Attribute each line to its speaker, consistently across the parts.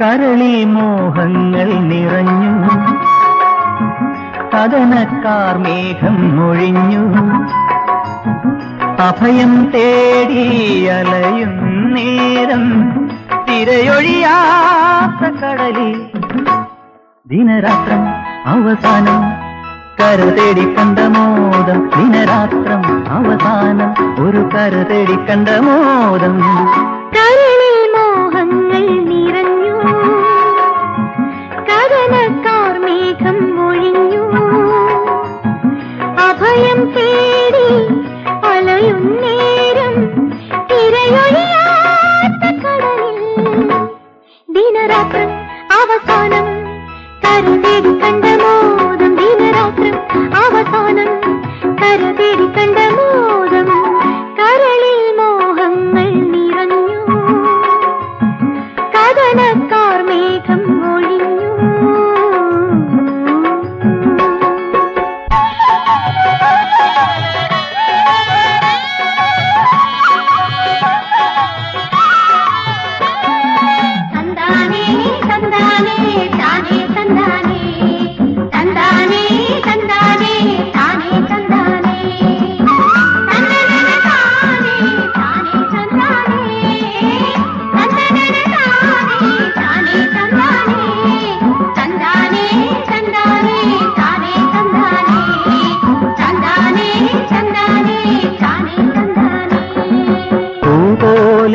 Speaker 1: കരളിൽ മോഹങ്ങൾ നിറഞ്ഞു. കഥനക്കാർ മേഘം മൊഴിഞ്ഞു. അഭയം തേടി അലയും നേരം. തിരയൊഴിയാത്ത കടലിൽ. ദിനരാത്രം അവസാനം. കര തേടി കണ്ട മോദം. ദിനരാത്രം അവസാനം. ഒരു കര തേടി കണ്ട മോദം.
Speaker 2: തിരയൊഴിയാത്ത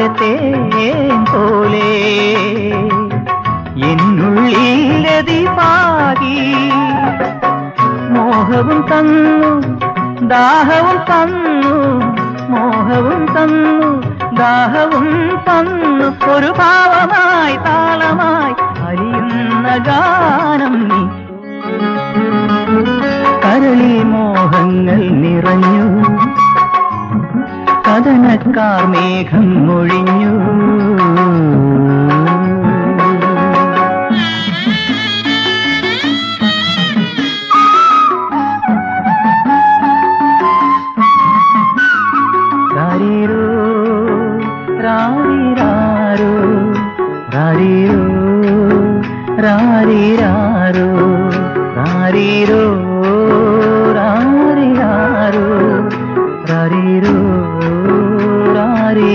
Speaker 1: തേൻ പോലെ എന്നുള്ളിലതി പാകി മോഹവും തന്നു ദാഹവും തന്നു മോഹവും തന്നു ദാഹവും തന്നു. ഒരു ഭാവമായി താളമായി അറിയുന്ന ഗാനം നീ. കരളി മോഹങ്ങൾ നിറഞ്ഞു കഥനക്കാർ മേഘം ഒഴിഞ്ഞു രാരീരോ രാരീരാരോ രാരീരോ രാരീരാരോ രാരീരോ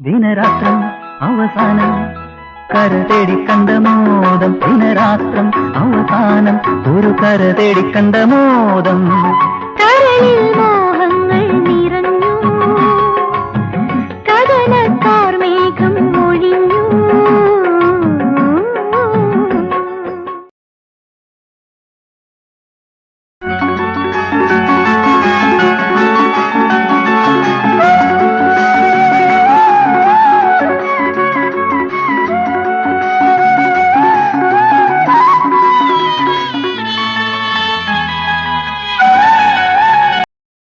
Speaker 1: ദിനരാത്രം അവസാനം കര തേടി കണ്ട മോദം ദിനരാത്രം അവസാനം ഒരു കര തേടി കണ്ട മോദം
Speaker 2: കരളിൽ മോഹങ്ങൾ